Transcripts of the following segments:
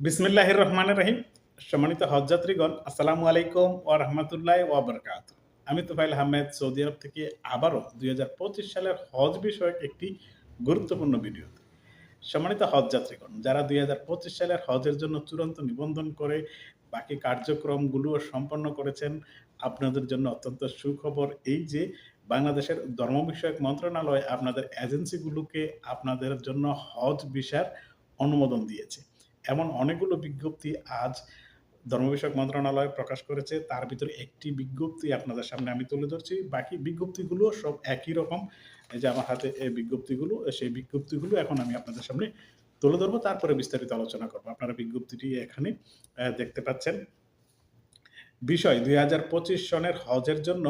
বিসমিল্লাহির রহমান রহিম। সম্মানিত হজযাত্রীগণ, আসসালামু আলাইকুম ওয়া রাহমাতুল্লাহি ওয়া বারাকাতুহু। আমি তোফায়েল আহমেদ সৌদি আরব থেকে আবারও ২০২৫ সালের হজ বিষয়ক একটি গুরুত্বপূর্ণ ভিডিও সম্মানিত হজযাত্রীগণ, যারা ২০২৫ সালের হজের জন্য চূড়ান্ত নিবন্ধন করে বাকি কার্যক্রমগুলো সম্পন্ন করেছেন, আপনাদের জন্য অত্যন্ত সুখবর এই যে বাংলাদেশের ধর্ম বিষয়ক মন্ত্রণালয় আপনাদের এজেন্সিগুলোকে আপনাদের জন্য হজ ভিসার অনুমোদন দিয়েছে। এমন অনেকগুলো বিজ্ঞপ্তি আজ ধর্ম বিষয়ক মন্ত্রণালয় প্রকাশ করেছে। তার ভিতরে একটি বিজ্ঞপ্তি আপনাদের সামনে আমি তুলে ধরছি। বাকি বিজ্ঞপ্তিগুলো সব একই রকম। যে আমার হাতে এই বিজ্ঞপ্তিগুলো, সেই বিজ্ঞপ্তিগুলো এখন আমি আপনাদের সামনে তুলে ধরবো তারপরে বিস্তারিত আলোচনা করব আপনারা বিজ্ঞপ্তিটি এখানে দেখতে পাচ্ছেন। বিষয় ২০২৫ সনের হজের জন্য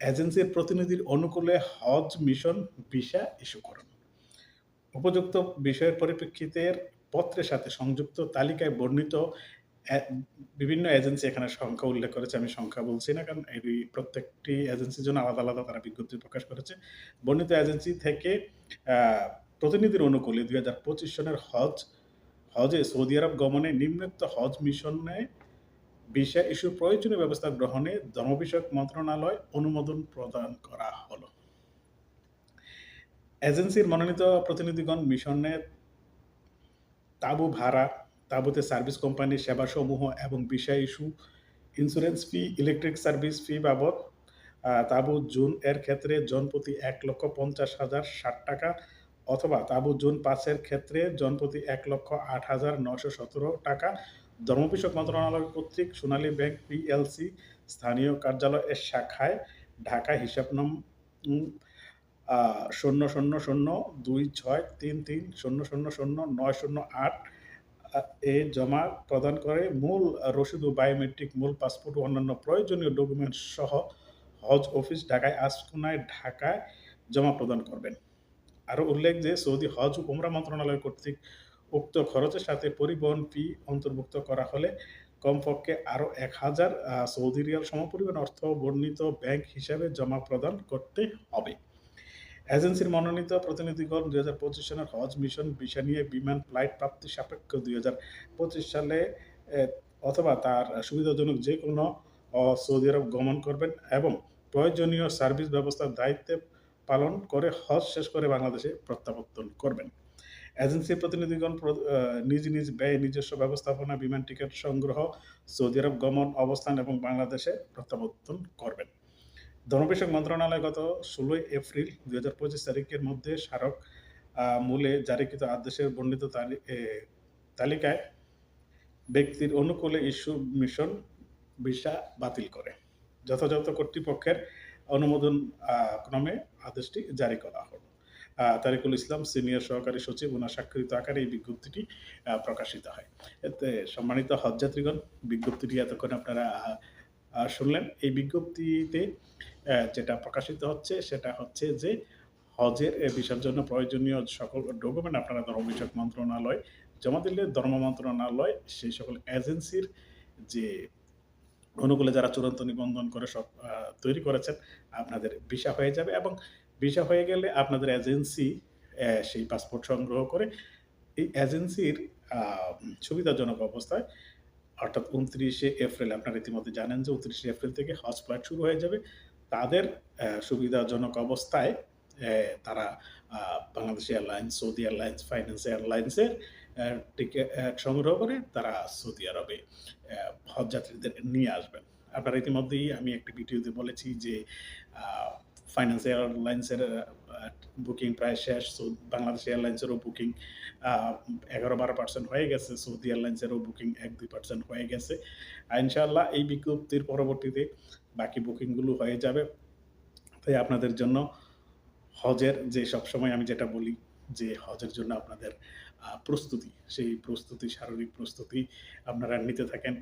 এজেন্সির প্রতিনিধির অনুকূলে হজ মিশন ভিসা ইস্যু করুন। উপযুক্ত বিষয়ের পরিপ্রেক্ষিতে পত্রের সাথে সংযুক্ত তালিকায় বর্ণিত বিভিন্ন এজেন্সি এখানে সংখ্যা উল্লেখ করেছে। আমি সংখ্যা বলছি না কারণ এই প্রত্যেকটি এজেন্সির জন্য আলাদা, আলাদা তারা বিজ্ঞপ্তি প্রকাশ করেছে। বর্ণিত এজেন্সি থেকে প্রতিনিধির অনুকূলে ২০২৫ সনের হজ হজে সৌদি আরব গমনে নিম্নোক্ত হজ মিশনে ভিসা ইস্যুর প্রয়োজনীয় ব্যবস্থা গ্রহণে ধর্ম বিষয়ক মন্ত্রণালয় অনুমোদন প্রদান করা হলো। এজেন্সির মনোনীত প্রতিনিধিগণ মিশনের তাঁবু ভাড়া, তাঁবুতে সার্ভিস কোম্পানির সেবাসমূহ এবং বিষয় issue, insurance fee, electric service fee বাবদ তাঁবু জুন এর ক্ষেত্রে জনপ্রতি ৳১,৫০,০৬০ অথবা তাঁবু জুন ৫ এর ক্ষেত্রে জনপ্রতি ৳১,৮৯১৭ ধর্ম বিষয়ক মন্ত্রণালয় কর্তৃক সোনালী ব্যাংক পিএলসি স্থানীয় কার্যালয়ের শাখায় ঢাকা হিসাব নং আ ০০০২৬৩৩০০০৯০৮ আ এ জমা প্রদান করে মূল রসিদ ও বায়োমেট্রিক, মূল পাসপোর্ট ও অন্যান্য প্রয়োজনীয় ডকুমেন্টস সহ হজ অফিস ঢাকায় আশকোনায় ঢাকায় জমা প্রদান করবেন। আরও উল্লেখ যে সৌদি হজ ও উমরা মন্ত্রণালয় কর্তৃক উক্ত খরচের সাথে পরিবহন ফি অন্তর্ভুক্ত করা হলে কমপক্ষে আরও এক হাজার সৌদি রিয়াল সমপরিমাণ অর্থ বর্ণিত ব্যাংক হিসাবে জমা প্রদান করতে হবে। এজেন্সির মনোনীত প্রতিনিধিগণ ২০২৫ সনের হজ মিশন ভিসা নিয়ে বিমান ফ্লাইট প্রাপ্তি সাপেক্ষ দুই হাজার পঁচিশ সালে অথবা তার সুবিধাজনক যেকোনো অ সৌদি আরব গমন করবেন এবং প্রয়োজনীয় সার্ভিস ব্যবস্থার দায়িত্ব পালন করে হজ শেষ করে বাংলাদেশে প্রত্যাবর্তন করবেন। এজেন্সির প্রতিনিধিগণ প্র নিজ, নিজ ব্যয় নিজস্ব ব্যবস্থাপনা, বিমান টিকিট সংগ্রহ, সৌদি আরব গমন, অবস্থান এবং বাংলাদেশে প্রত্যাবর্তন করবেন। ধর্ম বিষয়ক মন্ত্রণালয় গত ১৬ এপ্রিল ২০২৫ তারিখের মধ্যে স্মারক মূলে জারিকৃত আদেশের বর্ণিত তালিকায় ব্যক্তির অনুকূলে ইস্যু মিশন ভিসা বাতিল করে। যথাযথ কর্তৃপক্ষের অনুমোদন ক্রমে আদেশটি জারি করা হলো। তারিকুল ইসলাম সিনিয়র সহকারী সচিব, উনার স্বাক্ষরিত আকারে এই বিজ্ঞপ্তিটি প্রকাশিত হয়। এতে সম্মানিত হজযাত্রীগণ, বিজ্ঞপ্তিটি এতক্ষণ আপনারা শুনলেন। এই বিজ্ঞপ্তিতে যেটা প্রকাশিত হচ্ছে সেটা হচ্ছে যে হজের ভিসার জন্য প্রয়োজনীয় সকল ডকুমেন্ট আপনারা ধর্ম বিষয়ক মন্ত্রণালয় জমা দিলে ধর্ম মন্ত্রণালয় সেই সকল এজেন্সির যে অনুকূলে যারা চূড়ান্ত নিবন্ধন করে সব তৈরি করেছেন, আপনাদের ভিসা হয়ে যাবে এবং ভিসা হয়ে গেলে আপনাদের এজেন্সি সেই পাসপোর্ট সংগ্রহ করে এই এজেন্সির সুবিধাজনক অবস্থায় অর্থাৎ ২৯ এপ্রিল আপনারা ইতিমধ্যে জানেন যে ২৯ এপ্রিল থেকে হজ ফ্লাইট শুরু হয়ে যাবে। তাদের সুবিধাজনক অবস্থায় তারা Bangladesh airlines, Saudi airlines, finance এয়ারলাইন্সের টিকিট সংগ্রহ করে তারা সৌদি আরবে হজ হজযাত্রীদের নিয়ে আসবেন। আপনারা ইতিমধ্যেই আমি একটি ভিডিওতে বলেছি যে ফাইন্যান্স এয়ারলাইন্সের বুকিং প্রায় শেষ। সৌ বাংলাদেশ এয়ারলাইন্সেরও বুকিং এগারো বারো পার্সেন্ট হয়ে গেছে। সৌদি এয়ারলাইন্সেরও বুকিং ১-২% হয়ে গেছে। ইনশাআল্লাহ এই বিজ্ঞপ্তির পরবর্তীতে বাকি বুকিংগুলো হয়ে যাবে। তাই আপনাদের জন্য হজের যে সবসময় আমি যেটা বলি যে হজের জন্য আপনাদের প্রস্তুতি, সেই প্রস্তুতি শারীরিক প্রস্তুতি আপনারা নিতে থাকেন।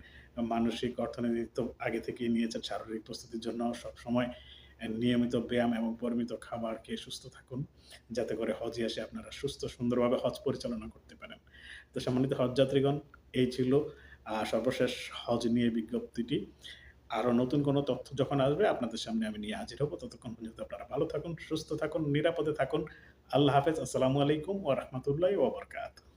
মানসিক, অর্থনৈতিক তো আগে থেকেই নিয়েছেন। শারীরিক প্রস্তুতির জন্য সবসময় নিয়মিত ব্যায়াম এবং পরিমিত খাবার খেয়ে সুস্থ থাকুন। যাতে করে হজে এসে আপনারা সুস্থ সুন্দরভাবে হজ পরিচালনা করতে পারেন। তো সম্মানিত হজযাত্রীগণ এই ছিল সর্বশেষ হজ নিয়ে বিজ্ঞপ্তিটি। আরও নতুন কোনো তথ্য যখন আসবে আপনাদের সামনে আমি নিয়ে হাজির হব। ততক্ষণ পর্যন্ত আপনারা ভালো থাকুন, সুস্থ থাকুন, নিরাপদে থাকুন। আল্লাহ হাফেজ। আসসালামু আলাইকুম ওয়া রাহমাতুল্লাহি ওয়া বারাকাতুহু।